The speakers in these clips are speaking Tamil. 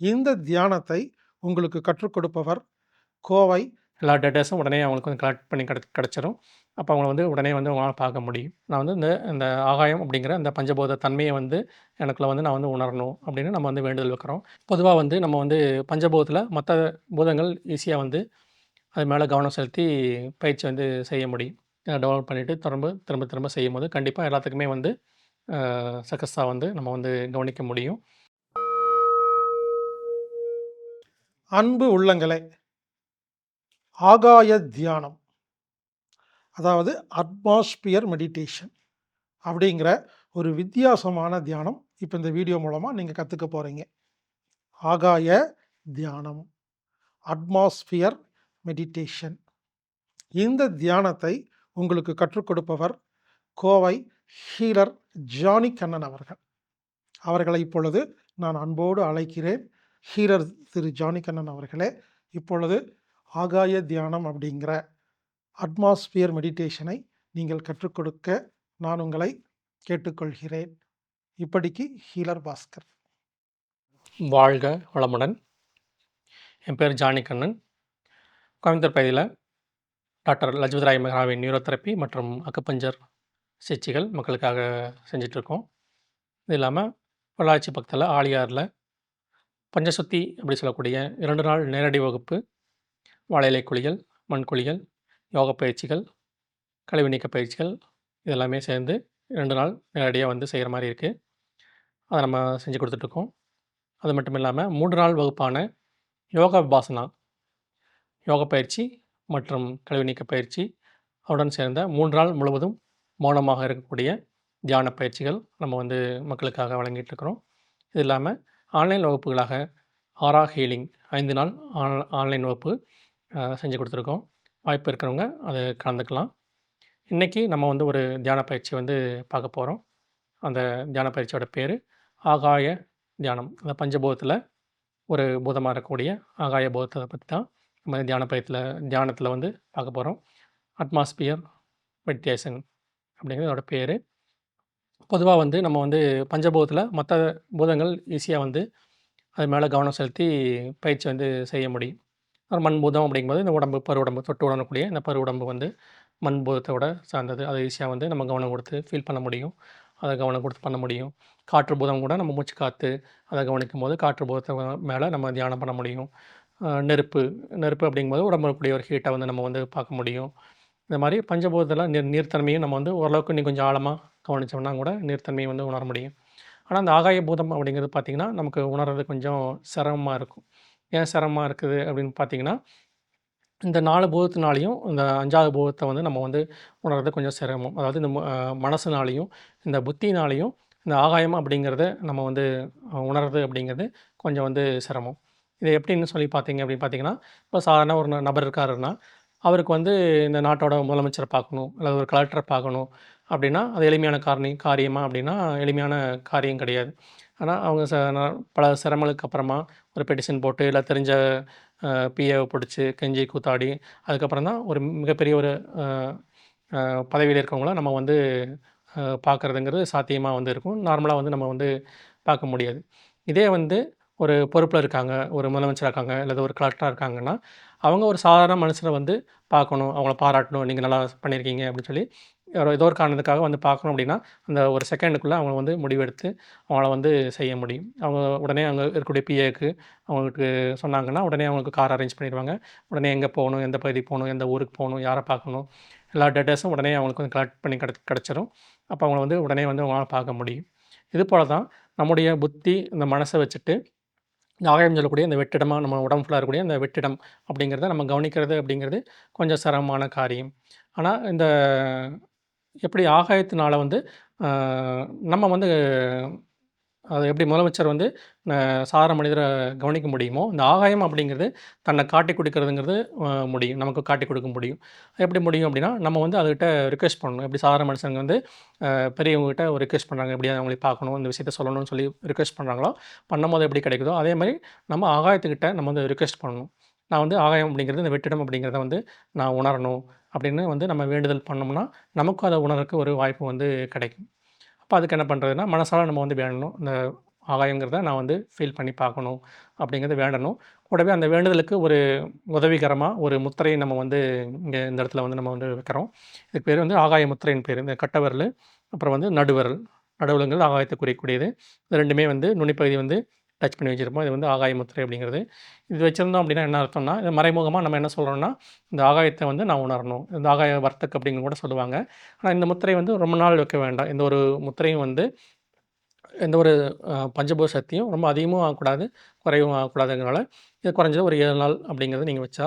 இந்த தியானத்தை உங்களுக்கு கற்றுக் கொடுப்பவர் கோவை எல்லா டேட்டாஸும் உடனே அவங்களுக்கு வந்து கலெக்ட் பண்ணி கிட கிடச்சிரும். அப்போ அவங்கள வந்து உடனே வந்து உங்களால் பார்க்க முடியும். நான் வந்து இந்த இந்த ஆகாயம் அப்படிங்கிற இந்த பஞ்சபோத தன்மையை வந்து எனக்குள்ள வந்து நான் வந்து உணரணும் அப்படின்னு நம்ம வந்து வேண்டுதல் வைக்கிறோம். பொதுவாக வந்து நம்ம வந்து பஞ்சபோதத்தில் மற்ற பூதங்கள் ஈஸியாக வந்து அது மேலே கவனம் செலுத்தி பயிற்சி வந்து செய்ய முடியும். டெவலப் பண்ணிவிட்டு திரும்ப திரும்ப திரும்ப செய்யும் போது கண்டிப்பாக எல்லாத்துக்குமே வந்து சக்ஸஸாக வந்து நம்ம வந்து கவனிக்க முடியும். அன்பு உள்ளங்களே. ஆகாய தியானம். அதாவது அட்மாஸ்பியர் மெடிடேஷன் அப்படிங்கிற ஒரு வித்தியாசமான தியானம் இப்போ இந்த வீடியோ மூலமாக நீங்கள் கற்றுக்க போகிறீங்க ஆகாய தியானம். அட்மாஸ்பியர் மெடிடேஷன் இந்த தியானத்தை உங்களுக்கு கற்றுக் கொடுப்பவர் கோவை ஹீலர் ஜானி கண்ணன் அவர்கள். அவர்களை இப்பொழுது நான் அன்போடு அழைக்கிறேன். ஹீலர் திரு ஜானிகண்ணன் அவர்களே இப்பொழுது ஆகாய தியானம் அப்படிங்கிற அட்மாஸ்பியர் மெடிடேஷனை நீங்கள் கற்றுக் கொடுக்க நான் உங்களை கேட்டுக்கொள்கிறேன். இப்படிக்கு ஹீலர் பாஸ்கர். வாழ்க வளமுடன். என் பேர் ஜானிகண்ணன். கோயம்புத்தூர் பகுதியில் டாக்டர் லஜ்வத்ராய் மெஹ்ராவின் நியூரோதெரப்பி மற்றும் அக்குப்பஞ்சர் சிகிச்சைகள் மக்களுக்காக செஞ்சிட்ருக்கோம் இது இல்லாமல் பொள்ளாச்சி பக்கத்தில் ஆலியாரில் பஞ்சசுத்தி அப்படி சொல்லக்கூடிய இரண்டு நாள் நேரடி வகுப்பு வாழையிலை குளியல் மண் குளியல் யோக பயிற்சிகள் கழிவு நீக்க பயிற்சிகள் இதெல்லாமே சேர்ந்து ரெண்டு நாள் நேரடியாக வந்து செய்கிற மாதிரி இருக்குது அதை நம்ம செஞ்சு கொடுத்துட்ருக்கோம். அது மட்டும் இல்லாமல் மூன்று நாள் வகுப்பான யோகா விபாசனா யோக பயிற்சி மற்றும் கழிவு நீக்க பயிற்சி அவருடன் சேர்ந்த மூன்று நாள் முழுவதும் மௌனமாக இருக்கக்கூடிய தியான பயிற்சிகள் நம்ம வந்து மக்களுக்காக வழங்கிட்டு இருக்கிறோம் இது இல்லாமல் ஆன்லைன் வகுப்புகளாக ஆரா ஹீலிங் ஐந்து நாள் ஆன் ஆன்லைன் வகுப்பு செஞ்சு கொடுத்துருக்கோம். வாய்ப்பு இருக்கிறவங்க அதை கலந்துக்கலாம். இன்றைக்கி நம்ம வந்து ஒரு தியான பயிற்சி வந்து பார்க்க போகிறோம் அந்த தியான பயிற்சியோட பேர் ஆகாய தியானம். அந்த பஞ்சபூதத்தில் ஒரு பூதமாக இருக்கக்கூடிய ஆகாய பூதத்தை பற்றி தான் நம்ம தியான பயிற்சியில் தியானத்தில் வந்து பார்க்க போகிறோம் அட்மாஸ்பியர் மெடிடேஷன் அப்படிங்கிறது அதோட பேர். பொதுவாக வந்து நம்ம வந்து பஞ்சபூதத்தில் மற்ற பூதங்கள் ஈஸியாக வந்து அது மேலே கவனம் செலுத்தி பயிற்சி வந்து செய்ய முடியும். ஒரு மண் பூதம் அப்படிங்கும்போது இந்த உடம்பு பரு உடம்பு தொட்டு உடனக்கூடிய இந்த பரு உடம்பு வந்து மண் பூதத்தோட சார்ந்தது. அதை ஈஸியாக வந்து நம்ம கவனம் கொடுத்து ஃபீல் பண்ண முடியும். அதை கவனம் கொடுத்து பண்ண முடியும். காற்று பூதம் கூட நம்ம மூச்சு காற்று அதை கவனிக்கும் போது காற்று பூதத்தை மேலே நம்ம தியானம் பண்ண முடியும். நெருப்பு நெருப்பு அப்படிங்கும்போது உடம்புல ஒரு ஹீட்டை வந்து நம்ம வந்து பார்க்க முடியும். இந்த மாதிரி பஞ்சபூதத்தில் நீர் நீர்த்தன்மையும் நம்ம வந்து ஓரளவுக்கு இன்னும் கொஞ்சம் ஆழமாக கவனித்தோம்னா கூட நீர்த்தன்மையை வந்து உணர முடியும். ஆனால் அந்த ஆகாய பூதம் அப்படிங்கிறது பார்த்திங்கன்னா நமக்கு உணர்றது கொஞ்சம் சிரமமாக இருக்கும். ஏன் சிரமமாக இருக்குது அப்படின்னு பார்த்தீங்கன்னா இந்த நாலு பூதத்தினாலையும் இந்த அஞ்சாவது பூதத்தை வந்து நம்ம வந்து உணர்றது கொஞ்சம் சிரமம். அதாவது இந்த மனசுனாலையும் இந்த புத்தினாலையும் இந்த ஆகாயம் அப்படிங்கிறத நம்ம வந்து உணர்றது அப்படிங்கிறது கொஞ்சம் வந்து சிரமம். இது எப்படின்னு சொல்லி பார்த்தீங்க அப்படின்னு பார்த்தீங்கன்னா இப்போ சாதாரண ஒரு ந- நபர் இருக்காருன்னா அவருக்கு வந்து இந்த நாட்டோட முதலமைச்சரை பார்க்கணும் அல்லது ஒரு கலெக்டரை பார்க்கணும் அப்படின்னா அது எளிமையான காரணி காரியமாக அப்படின்னா எளிமையான காரியம் கிடையாது. ஆனால் அவங்க ச பல சிரமங்களுக்கு அப்புறமா ஒரு பெட்டிஷன் போட்டு இல்லை தெரிஞ்ச பிஏவை பிடிச்சி கெஞ்சி கூத்தாடி அதுக்கப்புறம் தான் ஒரு மிகப்பெரிய ஒரு பதவியில் இருக்கவங்கள நம்ம வந்து பார்க்குறதுங்கிறது பார்க்கறதுங்கிறது சாத்தியமாக வந்து இருக்கும். நார்மலாக வந்து நம்ம வந்து பார்க்க முடியாது. இதே வந்து ஒரு பொறுப்பில் இருக்காங்க ஒரு முதலமைச்சராக இருக்காங்க அல்லது ஒரு கலெக்டராக இருக்காங்கன்னா அவங்க ஒரு சாதாரண மனுஷனை வந்து பார்க்கணும். அவங்கள பாராட்டணும். நீங்கள் நல்லா பண்ணியிருக்கீங்க அப்படின்னு சொல்லி ஏதோ ஒரு காரணத்துக்காக வந்து பார்க்கணும் அப்படின்னா அந்த ஒரு செகண்டுக்குள்ளே அவங்க வந்து முடிவெடுத்து அவங்கள வந்து செய்ய முடியும். அவங்க உடனே அங்கே இருக்கக்கூடிய பிஏக்கு அவங்களுக்கு சொன்னாங்கன்னா உடனே அவங்களுக்கு கார் அரேஞ்ச் பண்ணிடுவாங்க. உடனே எங்கே போகணும் எந்த பகுதிக்கு போகணும் எந்த ஊருக்கு போகணும் யாரை பார்க்கணும் எல்லா டேட்டாஸும் உடனே அவங்களுக்கு வந்து கலெக்ட் பண்ணி கிட கிடச்சிரும். அப்போ அவங்கள வந்து உடனே வந்து அவங்களால் பார்க்க முடியும். இது போல தான் நம்முடைய புத்தி இந்த மனசை வச்சுட்டு இந்த சொல்லக்கூடிய இந்த வெற்றிடமாக நம்ம உடம்பு ஃபுல்லாக இருக்கக்கூடிய அந்த வெற்றிடம் அப்படிங்கிறத நம்ம கவனிக்கிறது அப்படிங்கிறது கொஞ்சம் சிரமமான காரியம். ஆனால் இந்த எப்படி ஆகாயத்தினால் வந்து நம்ம வந்து அது எப்படி முதலமைச்சர் வந்து சாதாரண மனிதரை கவனிக்க முடியுமோ இந்த ஆகாயம் அப்படிங்கிறது தன்னை காட்டி கொடுக்கறதுங்கிறது முடியும். நமக்கு காட்டி கொடுக்க முடியும். எப்படி முடியும் அப்படின்னா நம்ம வந்து அதுக்கிட்ட ரிக்வெஸ்ட் பண்ணணும். எப்படி சாதாரண மனுஷங்க வந்து பெரியவங்ககிட்ட ஒரு ரிக்வெஸ்ட் பண்ணுறாங்க எப்படி அவங்களை பார்க்கணும் இந்த விஷயத்த சொல்லணும்னு சொல்லி ரிக்வெஸ்ட் பண்ணுறாங்களோ பண்ணும்போது எப்படி கிடைக்குதோ அதே மாதிரி நம்ம ஆகாயத்துக்கிட்ட நம்ம வந்து ரிக்வெஸ்ட் பண்ணணும். நான் வந்து ஆகாயம் அப்படிங்கிறது இந்த வெற்றிடம் அப்படிங்கிறத வந்து நான் உணரணும். அப்படின்னு வந்து நம்ம வேண்டுதல் பண்ணோம்னா நமக்கும் அதை உணர்றதுக்கு ஒரு வாய்ப்பு வந்து கிடைக்கும். அப்போ அதுக்கு என்ன பண்ணுறதுன்னா மனசால நம்ம வந்து வேண்டணும். இந்த ஆகாயங்கிறத நான் வந்து ஃபீல் பண்ணி பார்க்கணும் அப்படிங்கிறத வேண்டணும். கூடவே அந்த வேண்டுதலுக்கு ஒரு உதவிகரமாக ஒரு முத்திரையை நம்ம வந்து இங்கே இந்த இடத்துல வந்து நம்ம வந்து வைக்கிறோம். இதுக்கு பேர் வந்து ஆகாய முத்திரையின் பேர். இந்த கட்டவரல் அப்புறம் வந்து நடுவரல். நடுவிரலுங்கிறது ஆகாயத்தை குறிக்கக்கூடியது. இது ரெண்டுமே வந்து நுனிப்பகுதி வந்து டச் பண்ணி வச்சுருப்போம். இது வந்து ஆகாய முத்திரை அப்படிங்கிறது. இது வச்சுருந்தோம் அப்படின்னா என்ன அர்த்தம்னா இது மறைமுகமாக நம்ம என்ன சொல்கிறோம்னா இந்த ஆகாயத்தை வந்து நான் உணரணும். இந்த ஆகாய வர்த்தக் அப்படிங்கிற கூட சொல்லுவாங்க. ஆனால் இந்த முத்திரை வந்து ரொம்ப நாள் வைக்க வேண்டாம். இந்த ஒரு முத்திரையும் வந்து எந்த ஒரு பஞ்சபூத சக்தியும் ரொம்ப அதிகமும் ஆகக்கூடாது குறைவும் ஆகக்கூடாதுங்கிறனால இது குறைஞ்சது ஒரு ஏழு நாள் அப்படிங்கிறது நீங்கள் வச்சா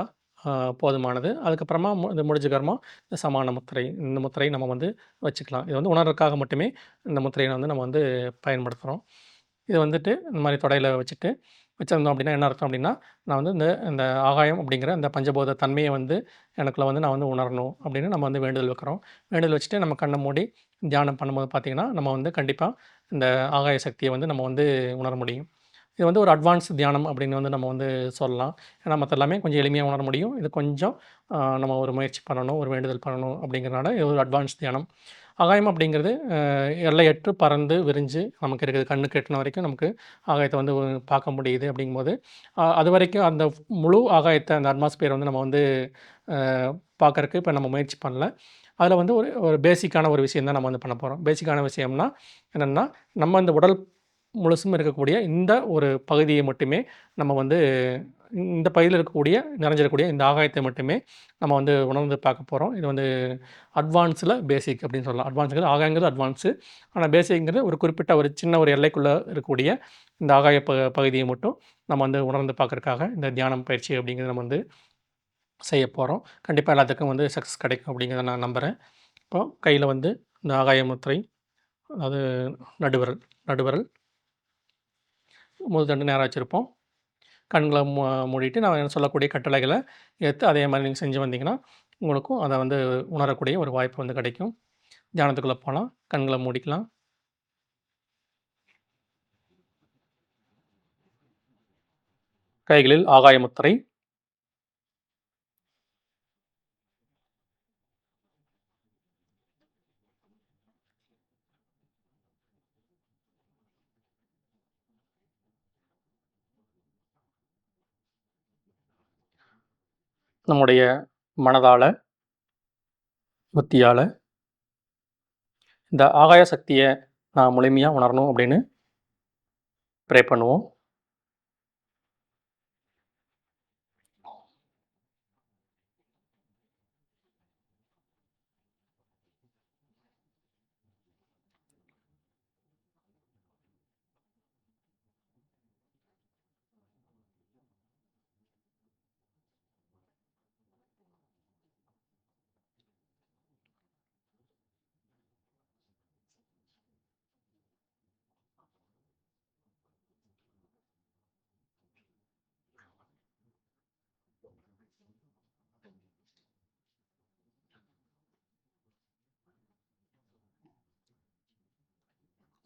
போதுமானது. அதுக்கப்புறமா இது முடிஞ்சுக்கரமாக இந்த சமான முத்திரை இந்த முத்திரை நம்ம வந்து வச்சுக்கலாம். இது வந்து உணர்வுக்காக மட்டுமே இந்த முத்திரையை வந்து நம்ம வந்து பயன்படுத்துகிறோம் இது வந்துட்டு இந்த மாதிரி தொடையில் வச்சுட்டு வச்சுருந்தோம் அப்படின்னா என்ன அர்த்தம் அப்படின்னா நான் வந்து இந்த இந்த ஆகாயம் அப்படிங்கிற இந்த பஞ்சபோத தன்மையை வந்து எனக்குள்ள வந்து நான் வந்து உணரணும் அப்படின்னு நம்ம வந்து வேண்டுதல் வைக்கிறோம். வேண்டுதல் வச்சுட்டு நம்ம கண்ணை மூடி தியானம் பண்ணும்போது பார்த்திங்கன்னா நம்ம வந்து கண்டிப்பாக இந்த ஆகாய சக்தியை வந்து நம்ம வந்து உணர முடியும். இது வந்து ஒரு அட்வான்ஸ் தியானம் அப்படின்னு வந்து நம்ம வந்து சொல்லலாம். ஏன்னா மற்ற எல்லாமே கொஞ்சம் எளிமையாக உணர முடியும். இது கொஞ்சம் நம்ம ஒரு முயற்சி பண்ணணும் ஒரு வேண்டுதல் பண்ணணும் அப்படிங்கிறனால இது ஒரு அட்வான்ஸ் தியானம். ஆகாயம் அப்படிங்கிறது எல்லையற்று பறந்து விரிஞ்சு நமக்கு இருக்குது. கண்ணு கெட்டின வரைக்கும் நமக்கு ஆகாயத்தை வந்து பார்க்க முடியுது அப்படிங்கும்போது அது வரைக்கும் அந்த முழு ஆகாயத்தை அந்த அட்மாஸ்பியர் வந்து நம்ம வந்து பார்க்குறக்கு இப்போ நம்ம முயற்சி பண்ணல. அதில் வந்து ஒரு ஒரு பேசிக்கான ஒரு விஷயம் தான் நம்ம வந்து பண்ண போகிறோம் பேசிக்கான விஷயம்னா என்னென்னா நம்ம இந்த உடல் முழுசும் இருக்கக்கூடிய இந்த ஒரு பகுதியை மட்டுமே நம்ம வந்து இந்த பகுதியில் இருக்கக்கூடிய நிறைஞ்சிருக்கக்கூடிய இந்த ஆகாயத்தை மட்டுமே நம்ம வந்து உணர்ந்து பார்க்க போகிறோம் இது வந்து அட்வான்ஸில் பேசிக் அப்படின்னு சொல்லலாம். அட்வான்ஸுங்கிறது ஆகாயங்கிறது அட்வான்ஸு ஆனால் பேசிக்ங்கிறது ஒரு குறிப்பிட்ட ஒரு சின்ன ஒரு எல்லைக்குள்ளே இருக்கக்கூடிய இந்த ஆகாய ப பகுதியை மட்டும் நம்ம வந்து உணர்ந்து பார்க்குறக்காக இந்த தியானம் பயிற்சி அப்படிங்கிறத நம்ம வந்து செய்ய போகிறோம் கண்டிப்பாக எல்லாத்துக்கும் வந்து சக்ஸஸ் கிடைக்கும் அப்படிங்கிறத நான் நம்புகிறேன் இப்போ கையில் வந்து இந்த ஆகாய முத்திரை அதாவது நடுவரல் நடுவரல். முதல் தண்டு நேராக வச்சுருப்போம். கண்களை மூ மூடிட்டு நான் சொல்லக்கூடிய கட்டளைகளை ஏற்று அதே மாதிரி நீங்கள் செஞ்சு வந்தீங்கன்னா உங்களுக்கும் அதை வந்து உணரக்கூடிய ஒரு வாய்ப்பு வந்து கிடைக்கும். தியானத்துக்குள்ளே போகலாம் கண்களை மூடிக்கலாம். கைகளில் ஆகாய முத்திரை. நம்முடைய மனதால் புத்தியால் இந்த ஆகாய சக்தியை நான் முழுமையாக உணரணும் அப்படின்னு ப்ரே பண்ணுவோம்.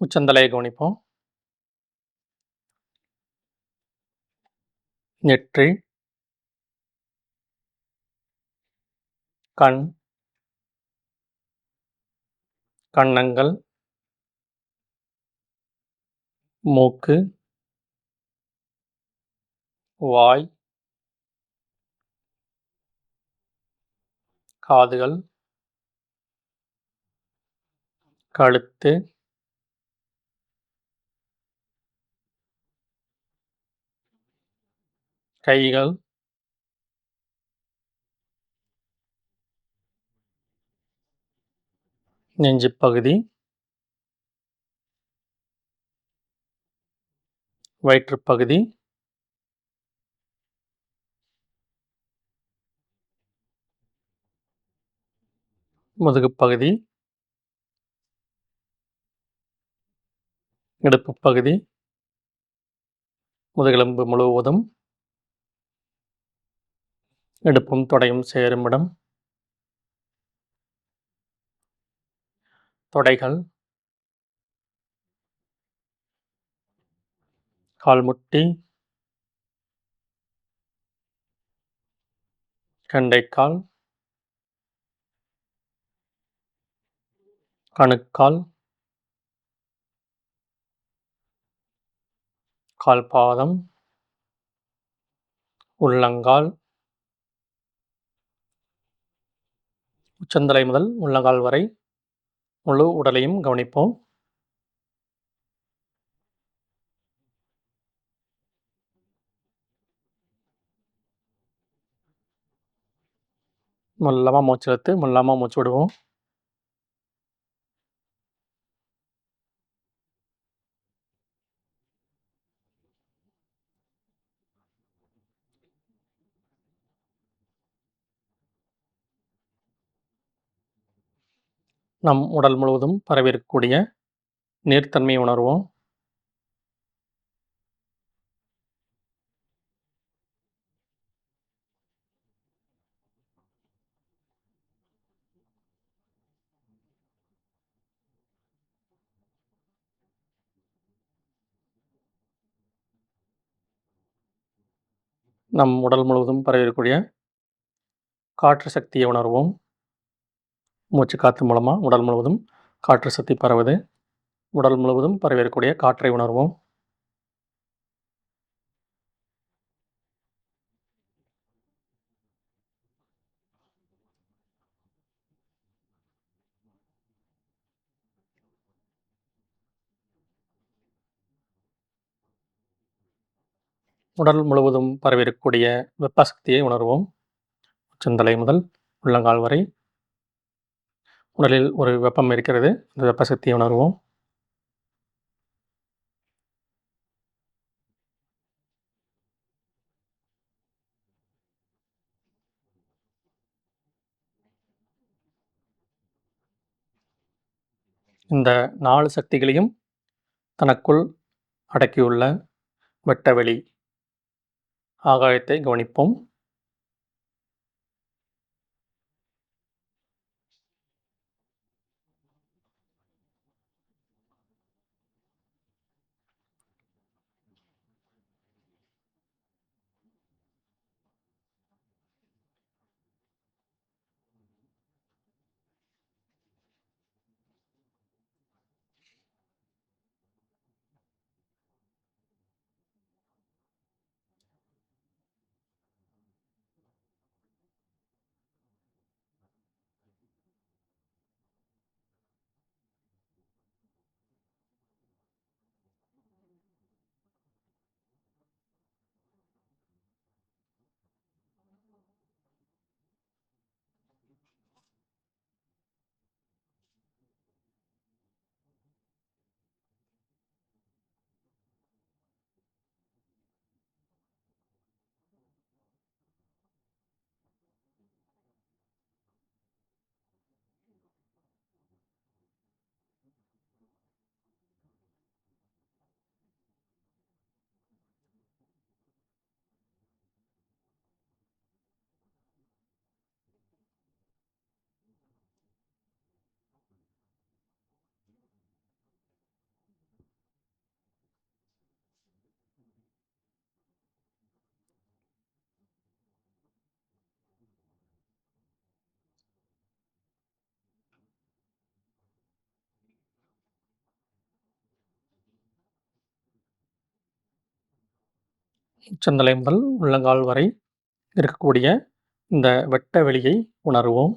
உச்சந்தலையை கவனிப்போம். நெற்றி. கண். கண்ணங்கள் மூக்கு. வாய். காதுகள். கழுத்து. கைகள். நெஞ்சு பகுதி. வயிற்றுப்பகுதி முதுகுப்பகுதி இடுப்பு பகுதி. முதுகெலும்பு முழுவதும். இடுப்பும் தொடையும் சேருமிடம். தொடைகள். கால்முட்டி கண்டைக்கால். கணுக்கால். கால்பாதம். உள்ளங்கால். உச்சந்தலை முதல் உள்ளங்கால் வரை முழு உடலையும் கவனிப்போம். மெல்லமாக மூச்சு இழுத்து மெல்லாமல் மூச்சு விடுவோம். நம் உடல் முழுவதும் பரவியிருக்கக்கூடிய நீர்த்தன்மையை உணர்வோம். நம் உடல் முழுவதும் பரவியிருக்கக்கூடிய காற்று சக்தியை உணர்வோம். மூச்சு காற்று மூலமாக உடல் முழுவதும் காற்று சக்தி பரவுது. உடல் முழுவதும் பரவியிருக்கக்கூடிய காற்றை உணர்வோம். உடல் முழுவதும் பரவியிருக்கக்கூடிய வெப்ப சக்தியை உணர்வோம். உச்சந்தலை முதல் உள்ளங்கால் வரை உடலில் ஒரு வெப்பம் இருக்கிறது. அந்த வெப்ப சக்தியை உணர்வோம். இந்த நாலு சக்திகளையும் தனக்குள் அடக்கியுள்ள வெட்டவெளி ஆகாயத்தை கவனிப்போம். உச்சந்தலை முதல் உள்ளங்கால் வரை இருக்கக்கூடிய இந்த வெட்ட வெளியை உணர்வோம்.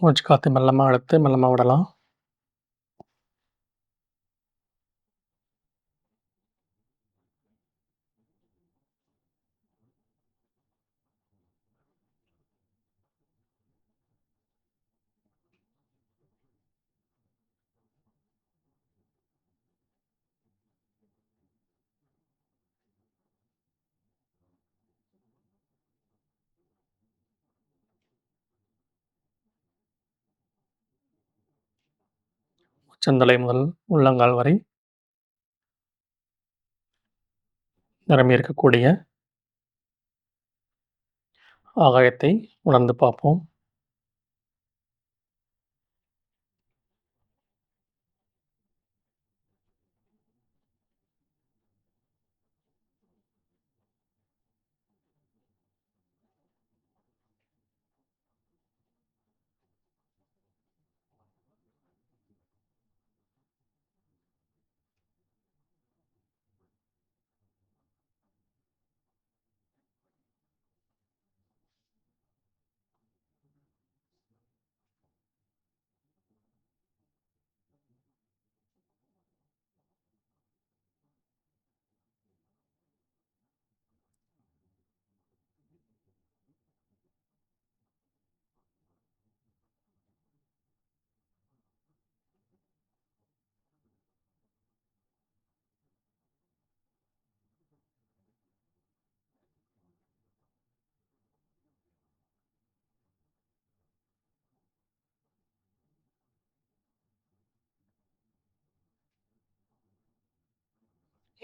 மூச்சு காற்று மெல்லமாக இழுத்து மெல்லமாக விடலாம். உச்சந்தலை முதல் உள்ளங்கால் வரை நிரம்பி இருக்கக்கூடிய ஆகாயத்தை உணர்ந்து பார்ப்போம்.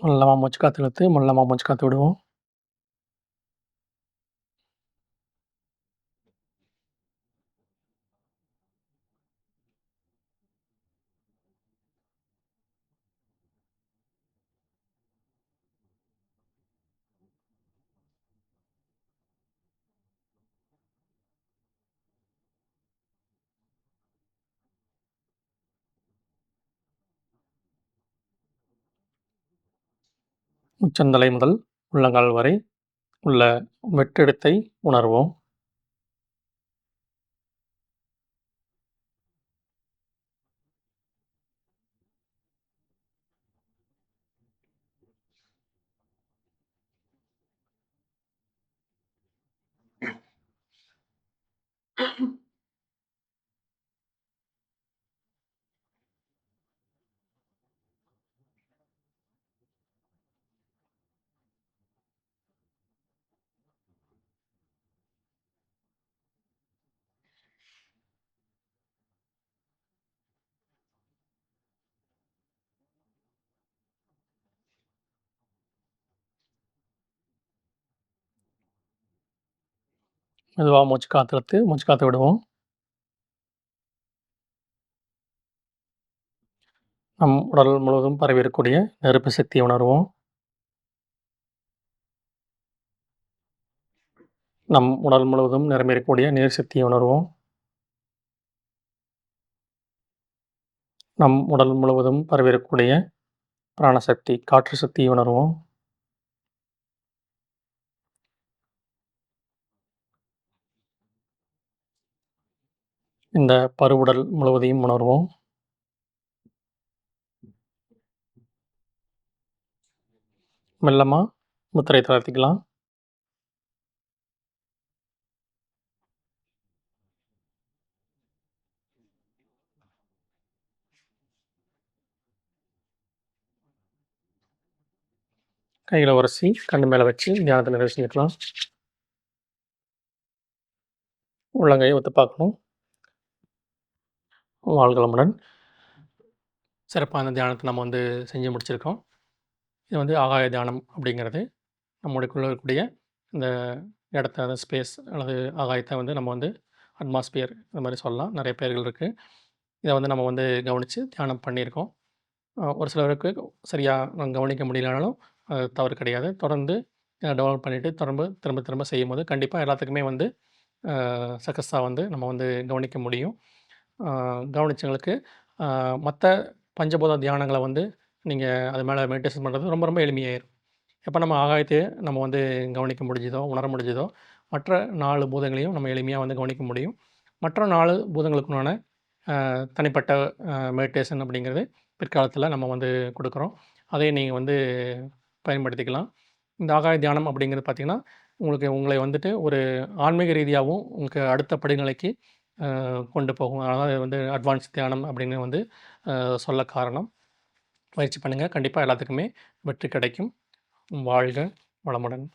மெல்லமாக மூச்சு காற்று இழுத்து மெல்லமாக மூச்சு காற்று விடுவோம். உச்சந்தலை முதல் உள்ளங்கால் வரை உள்ள வெற்றிடத்தை உணர்வோம். மெதுவாக மூச்சு காற்று மூச்சு காற்று விடுவோம். நம் உடல் முழுவதும் பரவி இருக்கக்கூடிய நெருப்பு சக்தியை உணர்வோம். நம் உடல் முழுவதும் நிரம்பி இருக்கக்கூடிய நீர் சக்தியை உணர்வோம். நம் உடல் முழுவதும் பரவி இருக்கக்கூடிய பிராணசக்தி காற்று சக்தியை உணர்வோம். இந்த பருவுடல் முழுவதையும் உணர்வோம். மெல்லமா முத்திரை தளர்த்திக்கலாம். கையில் உரசி கண்ணு மேலே வச்சு தியானத்தை நிறைவு செஞ்சுக்கலாம் உள்ளங்கையை ஒத்து பார்க்கணும் வாழ்களமுடன் சிறப்பான தியானத்தை நம்ம வந்து செஞ்சு முடிச்சிருக்கோம். இது வந்து ஆகாய தியானம் அப்படிங்கிறது. நம்மளுக்குள்ள இருக்கக்கூடிய இந்த இடத்த அந்த ஸ்பேஸ் அல்லது ஆகாயத்தை வந்து நம்ம வந்து அட்மாஸ்பியர் இந்த மாதிரி சொல்லலாம். நிறைய பேர்கள் இருக்குது இதை வந்து நம்ம வந்து கவனித்து தியானம் பண்ணியிருக்கோம். ஒரு சிலருக்கு சரியாக கவனிக்க முடியலனாலும் அது தவறு கிடையாது. தொடர்ந்து டெவலப் பண்ணிவிட்டு திரும்ப திரும்ப திரும்ப செய்யும்போது கண்டிப்பாக எல்லாத்துக்குமே வந்து சக்ஸஸாக வந்து நம்ம வந்து கவனிக்க முடியும். கவனிச்சவங்களுக்கு மற்ற பஞ்சபூத தியானங்களை வந்து நீங்கள் அது மேலே மெடிடேஷன் பண்ணுறது ரொம்ப ரொம்ப எளிமையாயிரும். எப்போ நம்ம ஆகாயத்தை நம்ம வந்து கவனிக்க முடிஞ்சுதோ உணர முடிஞ்சதோ மற்ற நாலு பூதங்களையும் நம்ம எளிமையாக வந்து கவனிக்க முடியும். மற்ற நாலு பூதங்களுக்குண்டான தனிப்பட்ட மெடிடேஷன் அப்படிங்கிறது பிற்காலத்தில் நம்ம வந்து கொடுக்குறோம். அதை நீங்கள் வந்து பயன்படுத்திக்கலாம். இந்த ஆகாய தியானம் அப்படிங்கிறது பார்த்திங்கன்னா உங்களுக்கு உங்களை வந்துட்டு ஒரு ஆன்மீக ரீதியாகவும் உங்களுக்கு அடுத்த படிநிலைக்கு கொண்டு போகும். அதனால் வந்து அட்வான்ஸ் தியானம் அப்படின்னு வந்து சொல்ல காரணம். முயற்சி பண்ணுங்கள் கண்டிப்பாக எல்லாத்துக்குமே வெற்றி கிடைக்கும். வாழ்க வளமுடன்.